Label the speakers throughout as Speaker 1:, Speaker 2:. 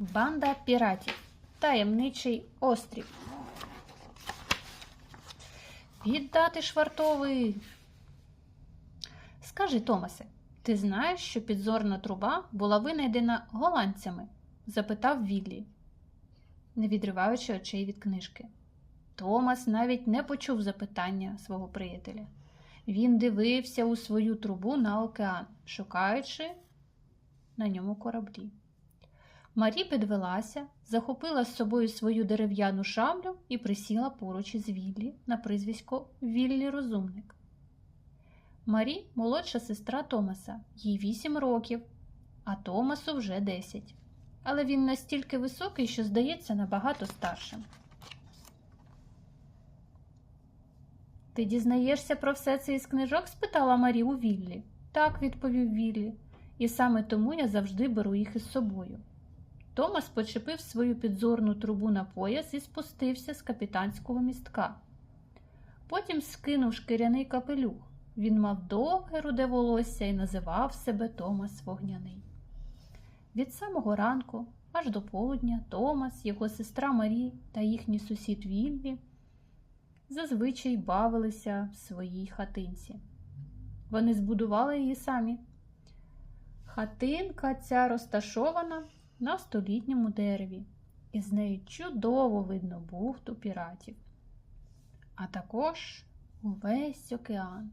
Speaker 1: Банда піратів. Таємничий острів. Віддати швартовий. Скажи, Томасе, ти знаєш, що підзорна труба була винайдена голландцями? запитав Віллі, не відриваючи очей від книжки. Томас навіть не почув запитання свого приятеля. Він дивився у свою трубу на океан, шукаючи на ньому кораблі. Марі підвелася, захопила з собою свою дерев'яну шаблю і присіла поруч із Віллі на прізвисько Віллі Розумник. Марі молодша сестра Томаса, їй вісім років, а Томасу вже десять. Але він настільки високий, що здається набагато старшим. Ти дізнаєшся про все це із книжок? спитала Марі у Віллі. Так, відповів Віллі, і саме тому я завжди беру їх із собою. Томас почепив свою підзорну трубу на пояс і спустився з капітанського містка. Потім скинув шкіряний капелюх. Він мав довге руде волосся і називав себе Томас Вогняний. Від самого ранку, аж до полудня, Томас, його сестра Марі та їхній сусід Віллі зазвичай бавилися в своїй хатинці. Вони збудували її самі. Хатинка ця розташована на столітньому дереві, і з неї чудово видно бухту піратів, а також увесь океан.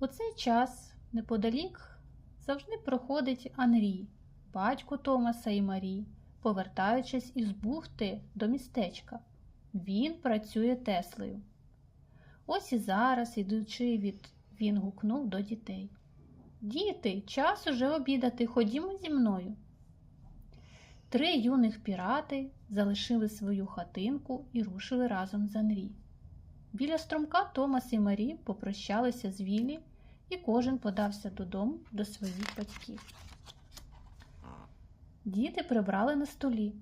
Speaker 1: У цей час неподалік завжди проходить Анрі, батько Томаса і Марі, повертаючись із бухти до містечка. Він працює Теслею. Ось і зараз, ідучи від, він гукнув до дітей. Діти, час уже обідати, ходімо зі мною. Три юних пірати залишили свою хатинку і рушили разом з Анрі. Біля струмка Томас і Марі попрощалися з Віллі, і кожен подався додому до своїх батьків. Діти прибрали на столі,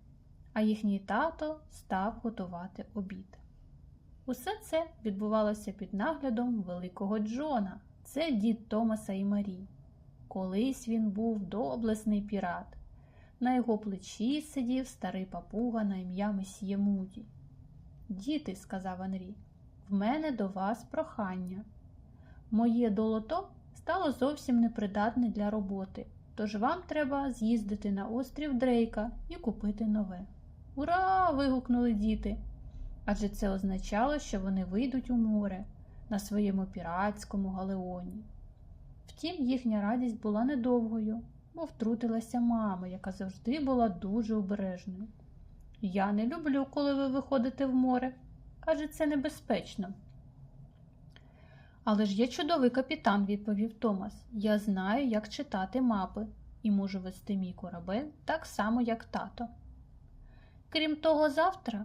Speaker 1: а їхній тато став готувати обід. Усе це відбувалося під наглядом великого Джона, це дід Томаса і Марі. Колись він був доблесний пірат. На його плечі сидів старий папуга на ім'я Месьє Муді. Діти, сказав Анрі, в мене до вас прохання. Моє долото стало зовсім непридатне для роботи, тож вам треба з'їздити на острів Дрейка і купити нове. Ура! вигукнули діти. Адже це означало, що вони вийдуть у море на своєму піратському галеоні. Втім, їхня радість була недовгою, бо втрутилася мама, яка завжди була дуже обережною. Я не люблю, коли ви виходите в море, адже це небезпечно. Але ж я чудовий капітан, відповів Томас. Я знаю, як читати мапи і можу вести мій корабель так само, як тато. Крім того, завтра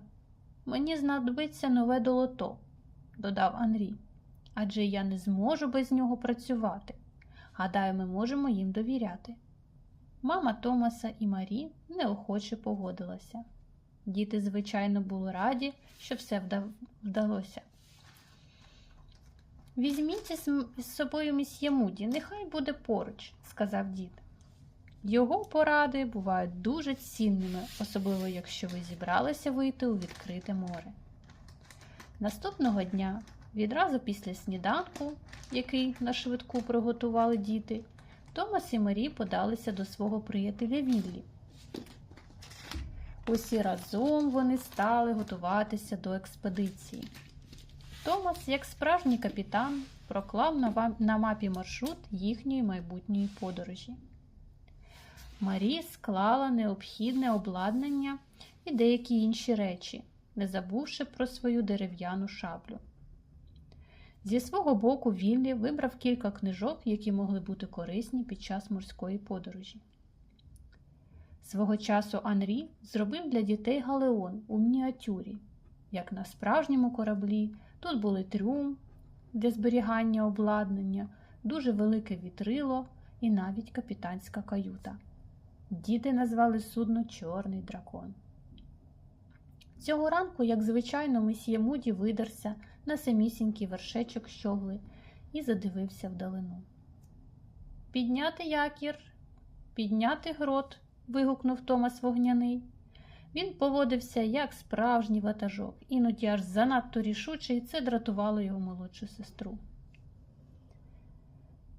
Speaker 1: мені знадобиться нове долото, додав Анрі, адже я не зможу без нього працювати. Гадаю, ми можемо їм довіряти. Мама Томаса і Марі неохоче погодилася. Діти, звичайно, були раді, що все вдалося. Візьміть із собою місьє Муді, нехай буде поруч, сказав дід. Його поради бувають дуже цінними, особливо якщо ви зібралися вийти у відкрите море. Наступного дня, відразу після сніданку, який на швидку приготували діти, Томас і Марі подалися до свого приятеля Віллі. Усі разом вони стали готуватися до експедиції. Томас, як справжній капітан, проклав на мапі маршрут їхньої майбутньої подорожі. Марі склала необхідне обладнання і деякі інші речі, не забувши про свою дерев'яну шаблю. Зі свого боку, Віллі вибрав кілька книжок, які могли бути корисні під час морської подорожі. Свого часу Анрі зробив для дітей галеон у мініатюрі. Як на справжньому кораблі, тут були трюм для зберігання обладнання, дуже велике вітрило і навіть капітанська каюта. Діти назвали судно Чорний дракон. Цього ранку, як звичайно, месьє Муді видерся на самісінький вершечок щогли і задивився вдалину. Підняти якір, підняти грот, вигукнув Томас вогняний. Він поводився як справжній ватажок, іноді аж занадто рішуче, і це дратувало його молодшу сестру.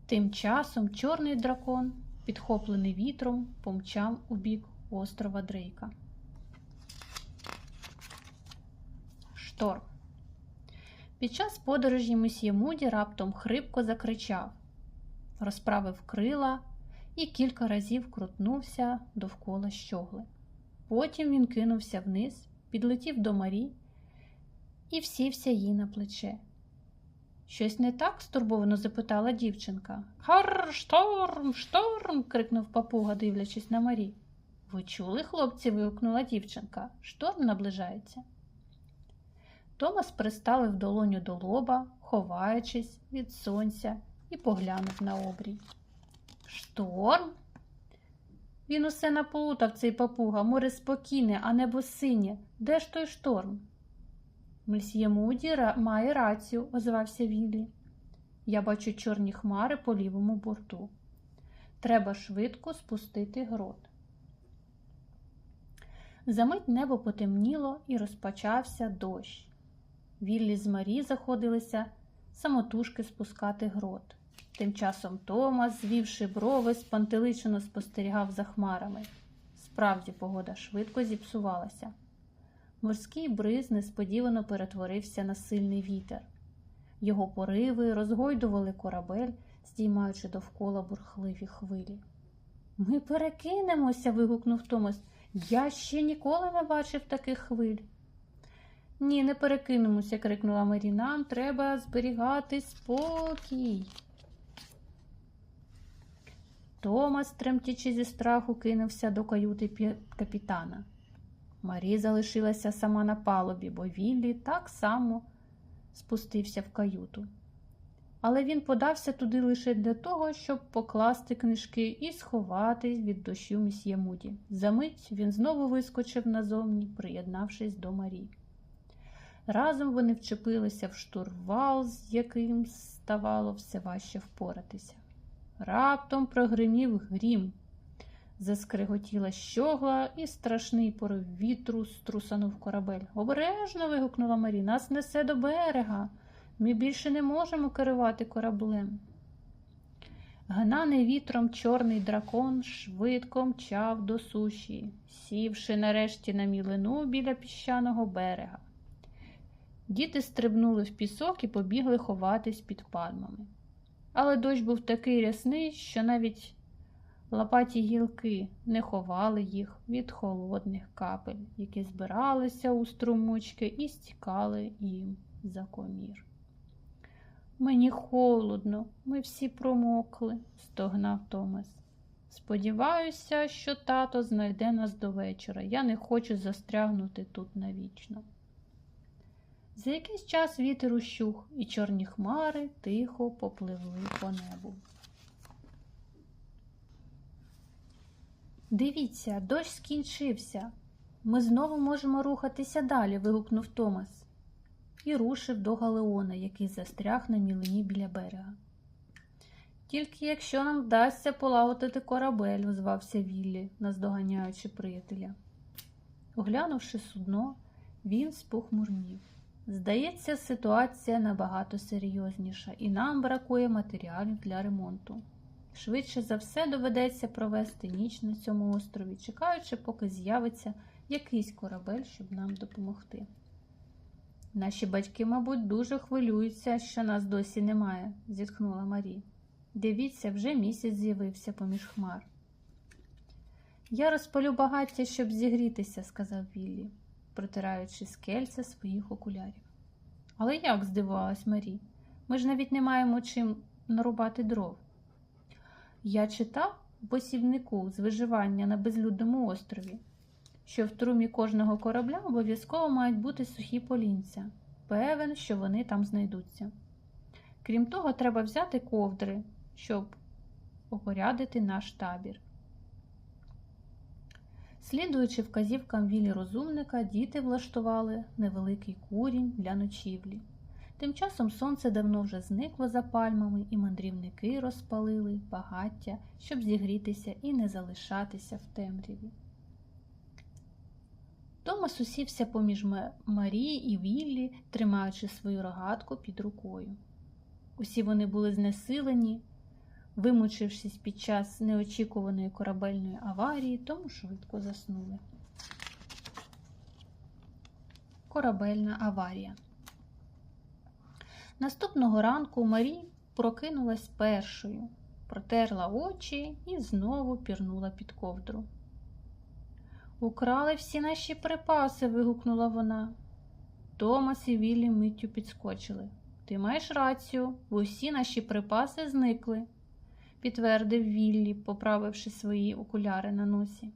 Speaker 1: Тим часом чорний дракон, підхоплений вітром, помчав у бік острова Дрейка. Шторм. Під час подорожі месьє Муді раптом хрипко закричав, розправив крила і кілька разів крутнувся довкола щогли. Потім він кинувся вниз, підлетів до Марі і всівся їй на плече. Щось не так? стурбовано запитала дівчинка. Гар, шторм, шторм. крикнув папуга, дивлячись на Марі. Ви чули, хлопці? вигукнула дівчинка. Шторм наближається. Томас приставив долоню до лоба, ховаючись від сонця, і поглянув на обрій. Шторм? Він усе наплутав, цей папуга, море спокійне, а небо синє. Де ж той шторм? Мсьє Муді має рацію, озвався Віллі. Я бачу чорні хмари по лівому борту. Треба швидко спустити грот. Замить небо потемніло і розпочався дощ. Віллі з Марі заходилися самотужки спускати грот. Тим часом Томас, звівши брови, спантеличено спостерігав за хмарами. Справді, погода швидко зіпсувалася. Морський бриз несподівано перетворився на сильний вітер. Його пориви розгойдували корабель, здіймаючи довкола бурхливі хвилі. Ми перекинемося. вигукнув Томас. Я ще ніколи не бачив таких хвиль. Ні, не перекинемося, крикнула Мері. Нам треба зберігати спокій. Томас, тремтячи зі страху, кинувся до каюти капітана. Марі залишилася сама на палубі, бо Віллі так само спустився в каюту. Але він подався туди лише для того, щоб покласти книжки і сховатись від дощу місьє Муді. Замить він знову вискочив назовні, приєднавшись до Марі. Разом вони вчепилися в штурвал, з яким ставало все важче впоратися. Раптом прогримів грім, заскриготіла щогла, і страшний порив вітру струсанув корабель. Обережно. вигукнула Марі, нас несе до берега. Ми більше не можемо керувати кораблем. Гнаний вітром чорний дракон швидко мчав до суші, сівши нарешті на мілину біля піщаного берега. Діти стрибнули в пісок і побігли ховатись під пальмами. Але дощ був такий рясний, що навіть лопаті гілки не ховали їх від холодних капель, які збиралися у струмочки і стікали їм за комір. Мені холодно, ми всі промокли, стогнав Томас. Сподіваюся, що тато знайде нас до вечора. Я не хочу застрягнути тут навічно. За якийсь час вітер ущух, і чорні хмари тихо попливли по небу. Дивіться, дощ скінчився. Ми знову можемо рухатися далі, вигукнув Томас і рушив до Галеона, який застряг на мілині біля берега. Тільки якщо нам вдасться полагодити корабель, озвався Віллі, наздоганяючи приятеля. Оглянувши судно, він спохмурнів. Здається, ситуація набагато серйозніша, і нам бракує матеріалів для ремонту. Швидше за все доведеться провести ніч на цьому острові, чекаючи, поки з'явиться якийсь корабель, щоб нам допомогти. Наші батьки, мабуть, дуже хвилюються, що нас досі немає, зітхнула Марі. Дивіться, вже місяць з'явився поміж хмар. Я розпалю багаття, щоб зігрітися, сказав Віллі протираючи скельця своїх окулярів. Але як? здивувалась Марі, ми ж навіть не маємо чим нарубати дров. Я читав в посівнику з виживання на безлюдному острові, що в трумі кожного корабля обов'язково мають бути сухі полінця. Певен, що вони там знайдуться. Крім того, треба взяти ковдри, щоб опорядити наш табір. Слідуючи вказівкам вілі розумника, діти влаштували невеликий курінь для ночівлі. Тим часом сонце давно вже зникло за пальмами, і мандрівники розпалили багаття, щоб зігрітися і не залишатися в темряві. Томас усівся поміж Марії і Віллі, тримаючи свою рогатку під рукою. Усі вони були знесилені, вимучившись під час неочікуваної корабельної аварії, тому швидко заснули. Корабельна аварія. Наступного ранку Марі прокинулась першою, протерла очі і знову пірнула під ковдру. Украли всі наші припаси. вигукнула вона. Томас і Віллі миттю підскочили. Ти маєш рацію, усі наші припаси зникли, підтвердив Віллі, поправивши свої окуляри на носі.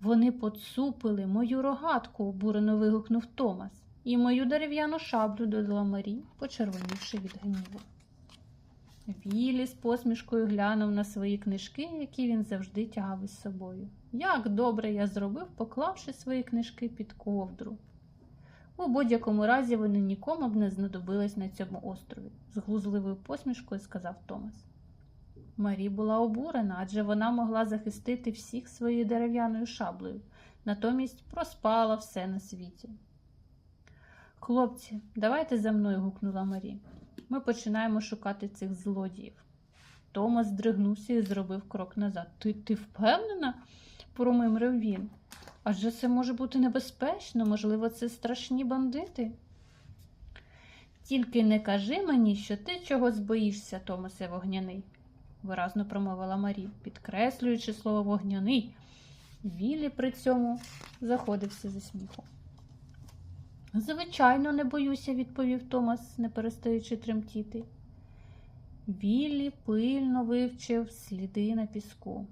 Speaker 1: Вони поцупили мою рогатку, обурено вигукнув Томас, і мою дерев'яну шаблю додала Марі, почервонівши від гніву. Віллі з посмішкою глянув на свої книжки, які він завжди тягав із собою. Як добре я зробив, поклавши свої книжки під ковдру. У будь-якому разі вони нікому б не знадобились на цьому острові, з глузливою посмішкою сказав Томас. Марі була обурена, адже вона могла захистити всіх своєю дерев'яною шаблею, натомість проспала все на світі. Хлопці, давайте за мною, гукнула Марі. Ми починаємо шукати цих злодіїв. Томас здригнувся і зробив крок назад. Ти, ти впевнена? промимрив він. Адже це може бути небезпечно, можливо, це страшні бандити. Тільки не кажи мені, що ти чогось боїшся, Томасе вогняний, виразно промовила Марі, підкреслюючи слово вогняний. Віллі при цьому заходився зі сміху. Звичайно, не боюся, відповів Томас, не перестаючи тремтіти. Віллі пильно вивчив сліди на піску.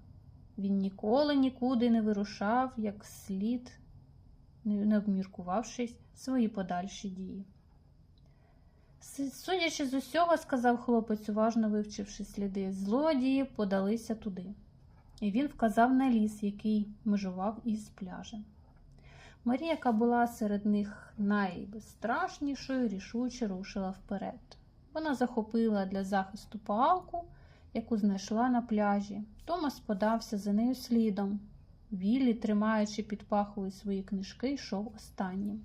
Speaker 1: Він ніколи нікуди не вирушав, як слід, не обміркувавшись свої подальші дії. Судячи з усього, сказав хлопець, уважно вивчивши сліди, злодії подалися туди. І він вказав на ліс, який межував із пляжем. Марія, яка була серед них найбезстрашнішою, рішуче рушила вперед. Вона захопила для захисту палку, яку знайшла на пляжі. Томас подався за нею слідом. Віллі, тримаючи під пахою свої книжки, йшов останнім.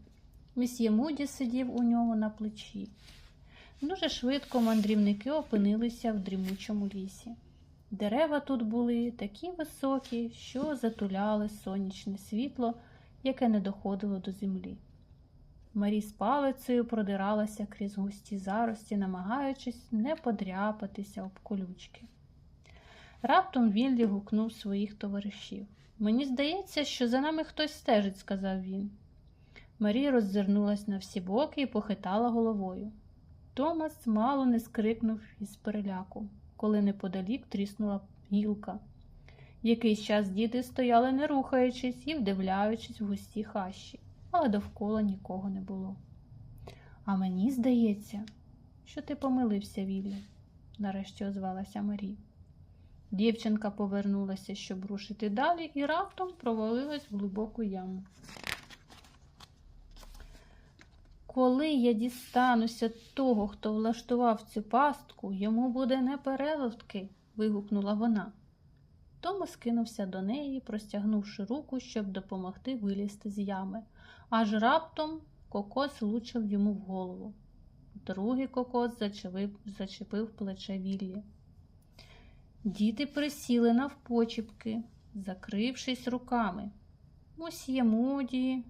Speaker 1: Місьє Муді сидів у нього на плечі. Дуже швидко мандрівники опинилися в дрімучому лісі. Дерева тут були такі високі, що затуляли сонячне світло, яке не доходило до землі. Марі з палицею продиралася крізь густі зарості, намагаючись не подряпатися об колючки. Раптом Віллі гукнув своїх товаришів. Мені здається, що за нами хтось стежить, сказав він. Марі роззирнулась на всі боки і похитала головою. Томас мало не скрикнув із переляку, коли неподалік тріснула гілка. Якийсь час діти стояли, не рухаючись і вдивляючись в густі хащі, але довкола нікого не було. А мені здається, що ти помилився, Віллі, нарешті озвалася Марі. Дівчинка повернулася, щоб рушити далі, і раптом провалилась в глибоку яму. Коли я дістануся того, хто влаштував цю пастку, йому буде непереливки, вигукнула вона. Томас кинувся до неї, простягнувши руку, щоб допомогти вилізти з ями, аж раптом кокос влучив йому в голову. Другий кокос зачепив, зачепив плече Віллі. Діти присіли навпочіпки, закрившись руками. Мосьє Муді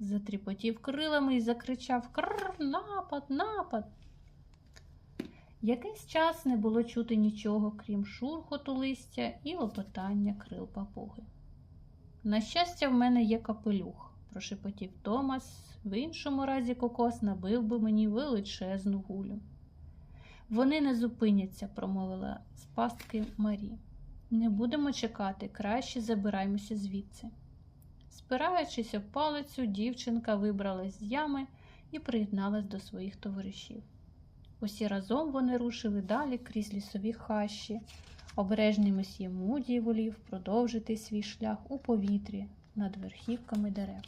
Speaker 1: затріпотів крилами і закричав Крр, напад, напад. Якийсь час не було чути нічого, крім шурхоту листя і лопотання крил папуги. На щастя, в мене є капелюх, прошепотів Томас, в іншому разі кокос набив би мені величезну гулю. Вони не зупиняться, промовила з пастки Марі. Не будемо чекати, краще забираймося звідси. Спираючись об палицю, дівчинка вибралась з ями і приєдналась до своїх товаришів. Усі разом вони рушили далі крізь лісові хащі. Обережний месьє Муді волів продовжити свій шлях у повітрі над верхівками дерев.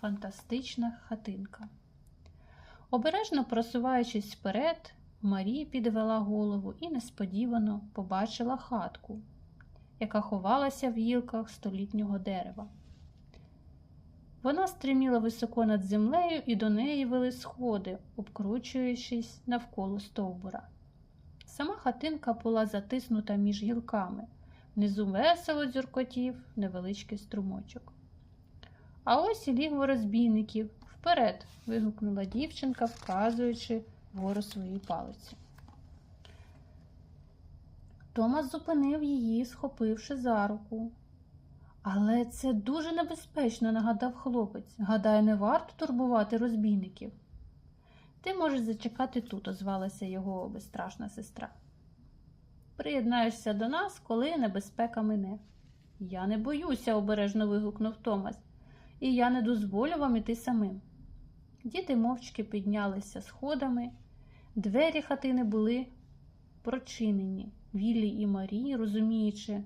Speaker 1: Фантастична хатинка. Обережно просуваючись вперед, Марія підвела голову і несподівано побачила хатку, яка ховалася в гілках столітнього дерева. Вона стриміла високо над землею і до неї вели сходи, обкручуючись навколо стовбура. Сама хатинка була затиснута між гілками, внизу весело дзюркотів невеличкий струмочок. А ось і лігво розбійників. Вперед. вигукнула дівчинка, вказуючи вгору своєї палиці. Томас зупинив її, схопивши за руку. Але це дуже небезпечно, нагадав хлопець. Гадаю, не варто турбувати розбійників. Ти можеш зачекати тут, озвалася його безстрашна сестра. Приєднаєшся до нас, коли небезпека мине. Я не боюся, обережно вигукнув Томас, і я не дозволю вам іти самим. Діти мовчки піднялися сходами, двері хатини були прочинені. Віллі і Марії, розуміючи,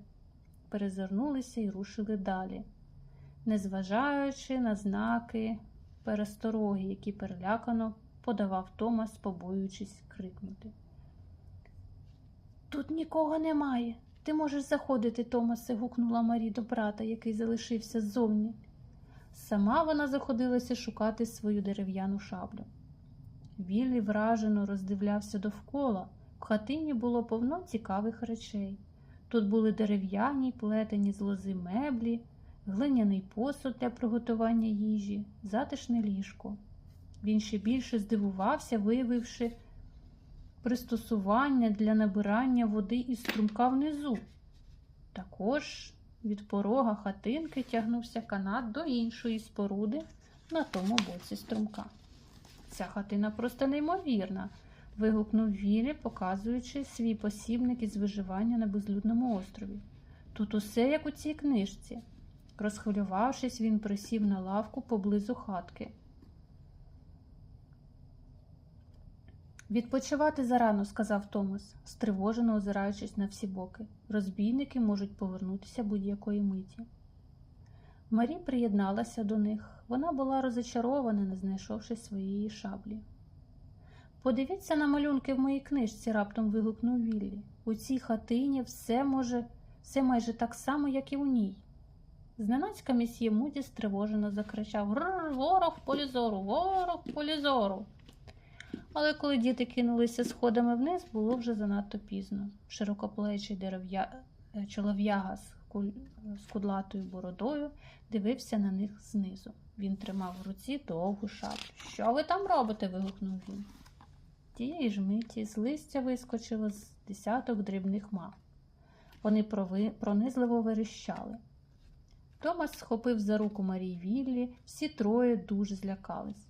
Speaker 1: перезирнулися і рушили далі, незважаючи на знаки перестороги, які перелякано подавав Томас, побоюючись крикнути. Тут нікого немає. Ти можеш заходити, Томасе, гукнула Марі до брата, який залишився ззовні. Сама вона заходилася шукати свою дерев'яну шаблю. Віллі вражено роздивлявся довкола. В хатині було повно цікавих речей. Тут були дерев'яні, плетені з лози меблі, глиняний посуд для приготування їжі, затишне ліжко. Він ще більше здивувався, виявивши пристосування для набирання води із струмка внизу. Також від порога хатинки тягнувся канат до іншої споруди на тому боці струмка. Ця хатина просто неймовірна, вигукнув Вілі, показуючи свій посібник із виживання на безлюдному острові. Тут усе як у цій книжці. Розхвилювавшись, він присів на лавку поблизу хатки. Відпочивати зарано, сказав Томас, стривожено озираючись на всі боки. Розбійники можуть повернутися будь-якої миті. Марі приєдналася до них. Вона була розочарована, не знайшовши своєї шаблі. Подивіться на малюнки в моїй книжці, раптом вигукнув Віллі. У цій хатині все може, все майже так само, як і у ній. Зненацька місьє Муді стривожено закричав ворог полізору, ворог полізору. Але коли діти кинулися сходами вниз, було вже занадто пізно. Широкоплечий дерев'я... е, чолов'яга з, куль... з кудлатою бородою дивився на них знизу. Він тримав в руці довгу шаблю. Що ви там робите? вигукнув він. Тієї ж миті з листя вискочило з десяток дрібних мав. Вони пронизливо верещали. Томас схопив за руку Марії Віллі, всі троє дуже злякались.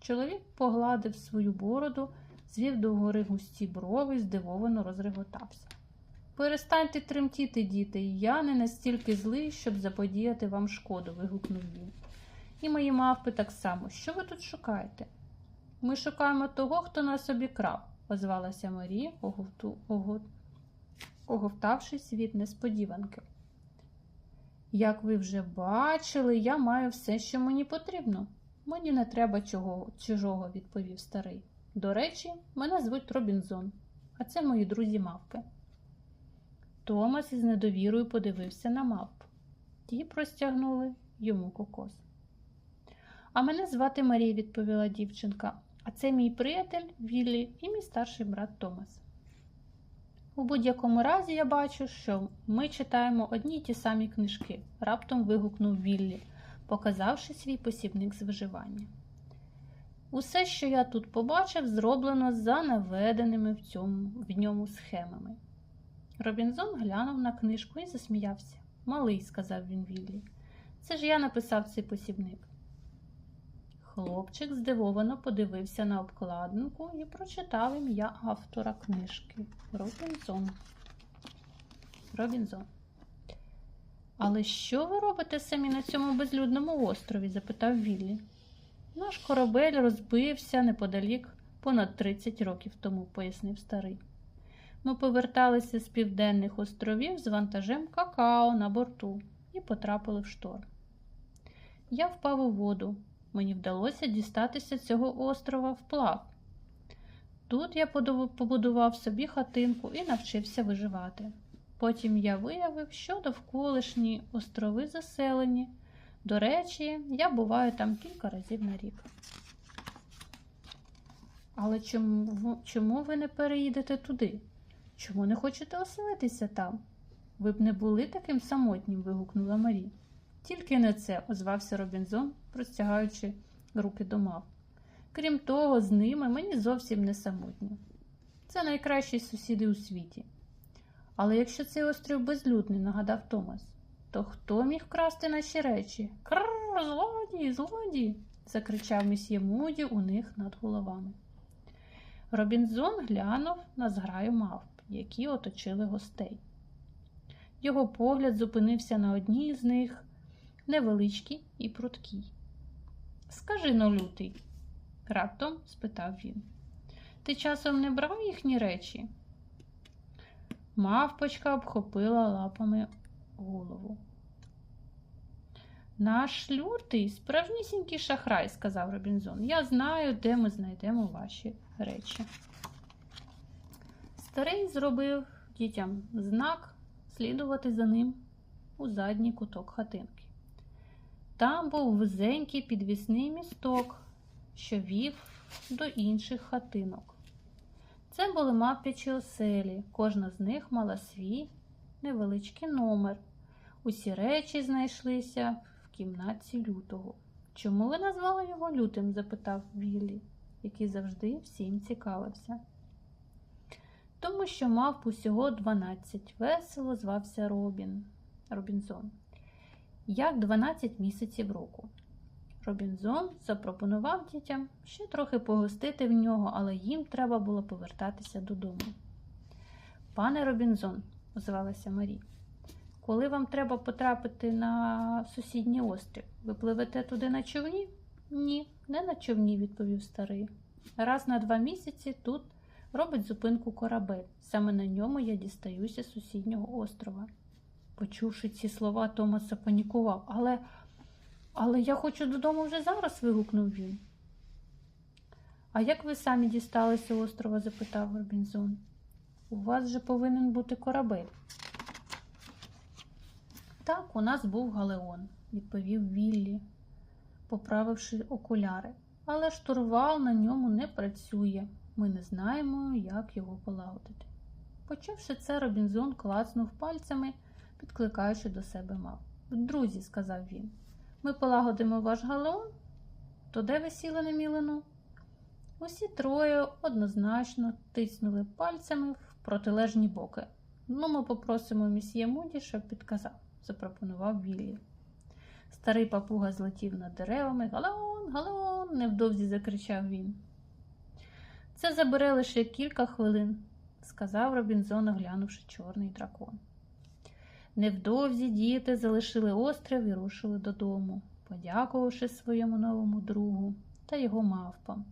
Speaker 1: Чоловік погладив свою бороду, звів догори густі брови здивовано розреготався. Перестаньте тремтіти, діти, я не настільки злий, щоб заподіяти вам шкоду, вигукнув він. І мої мавпи так само. Що ви тут шукаєте? Ми шукаємо того, хто нас обікрав, озвалася Марія, оговту, ого... оговтавшись від несподіванки. Як ви вже бачили, я маю все, що мені потрібно. Мені не треба чого, чужого, відповів старий. До речі, мене звуть Робінзон, а це мої друзі мавпи. Томас із недовірою подивився на мавп. Ті простягнули йому кокос. А мене звати Марія, відповіла дівчинка, а це мій приятель Віллі і мій старший брат Томас. У будь-якому разі я бачу, що ми читаємо одні й ті самі книжки, раптом вигукнув Віллі показавши свій посібник з виживання. Усе, що я тут побачив, зроблено за наведеними в, цьому, в ньому схемами. Робінзон глянув на книжку і засміявся. Малий, сказав він Віллі. Це ж я написав цей посібник. Хлопчик здивовано подивився на обкладинку і прочитав ім'я автора книжки Робінзон. Робінзон. Але що ви робите самі на цьому безлюдному острові? запитав Віллі. Наш корабель розбився неподалік понад 30 років тому, пояснив старий. Ми поверталися з південних островів з вантажем какао на борту і потрапили в шторм. Я впав у воду, мені вдалося дістатися цього острова вплав. Тут я побудував собі хатинку і навчився виживати. Потім я виявив, що довколишні острови заселені. До речі, я буваю там кілька разів на рік. Але чому, чому ви не переїдете туди? Чому не хочете оселитися там? Ви б не були таким самотнім, вигукнула Марі. Тільки не це, озвався Робінзон, простягаючи руки до мав. Крім того, з ними мені зовсім не самотньо. Це найкращі сусіди у світі. Але якщо цей острів безлюдний, нагадав Томас, то хто міг вкрасти наші речі? Крррр, злодії, злодії. закричав місьє Муді у них над головами. Робінзон глянув на зграю мавп, які оточили гостей. Його погляд зупинився на одній з них, невеличкій і пруткій. Скажи но, лютий, раптом спитав він. Ти часом не брав їхні речі? Мавпочка обхопила лапами голову. Наш лютий справжнісінький шахрай, сказав Робінзон. Я знаю, де ми знайдемо ваші речі. Старий зробив дітям знак слідувати за ним у задній куток хатинки. Там був вузенький підвісний місток, що вів до інших хатинок. Це були мавпячі оселі, кожна з них мала свій невеличкий номер. Усі речі знайшлися в кімнаті лютого. Чому ви назвали його лютим? запитав Віллі, який завжди всім цікавився. Тому що мав усього 12, весело звався Робін, Робінзон, як 12 місяців року. Робінзон запропонував дітям ще трохи погостити в нього, але їм треба було повертатися додому. Пане Робінзон, озвалася Марі, коли вам треба потрапити на сусідній острів, ви пливете туди на човні? Ні, не на човні, відповів старий. Раз на два місяці тут робить зупинку корабель. Саме на ньому я дістаюся з сусіднього острова. Почувши ці слова, Томас запанікував. Але, але я хочу додому вже зараз, вигукнув він. А як ви самі дісталися острова? запитав Робінзон. У вас же повинен бути корабель. Так, у нас був галеон, відповів Віллі, поправивши окуляри. Але штурвал на ньому не працює. Ми не знаємо, як його полагодити. Почувши це, Робінзон клацнув пальцями, підкликаючи до себе мав. Друзі, сказав він, ми полагодимо ваш галеон, то де ви сіли на? Усі троє однозначно тиснули пальцями в протилежні боки. Ну, ми попросимо місьє Муді, щоб підказав, запропонував Віллі. Старий папуга злетів над деревами. Галеон, галеон, невдовзі закричав він. Це забере лише кілька хвилин, сказав Робінзон, оглянувши чорний дракон. Невдовзі діти залишили острів і рушили додому, подякувавши своєму новому другу та його мавпам.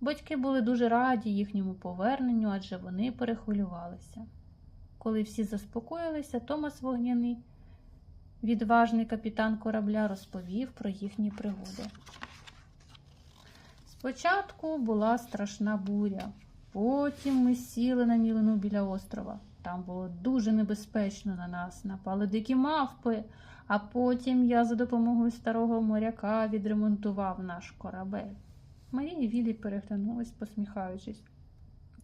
Speaker 1: Батьки були дуже раді їхньому поверненню, адже вони перехвилювалися. Коли всі заспокоїлися, Томас Вогняний, відважний капітан корабля, розповів про їхні пригоди. Спочатку була страшна буря, потім ми сіли на мілину біля острова. Там було дуже небезпечно на нас, напали дикі мавпи, а потім я за допомогою старого моряка відремонтував наш корабель. Марія і Віллі переглянулись, посміхаючись.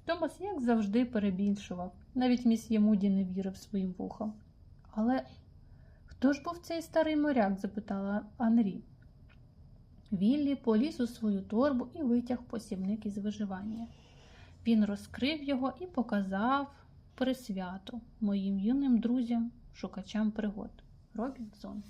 Speaker 1: Томас, як завжди, перебільшував. Навіть місьє Муді не вірив своїм вухам. Але хто ж був цей старий моряк? запитала Анрі. Віллі поліз у свою торбу і витяг посібник із виживання. Він розкрив його і показав присвято моїм юним друзям, шукачам пригод. Робінзон.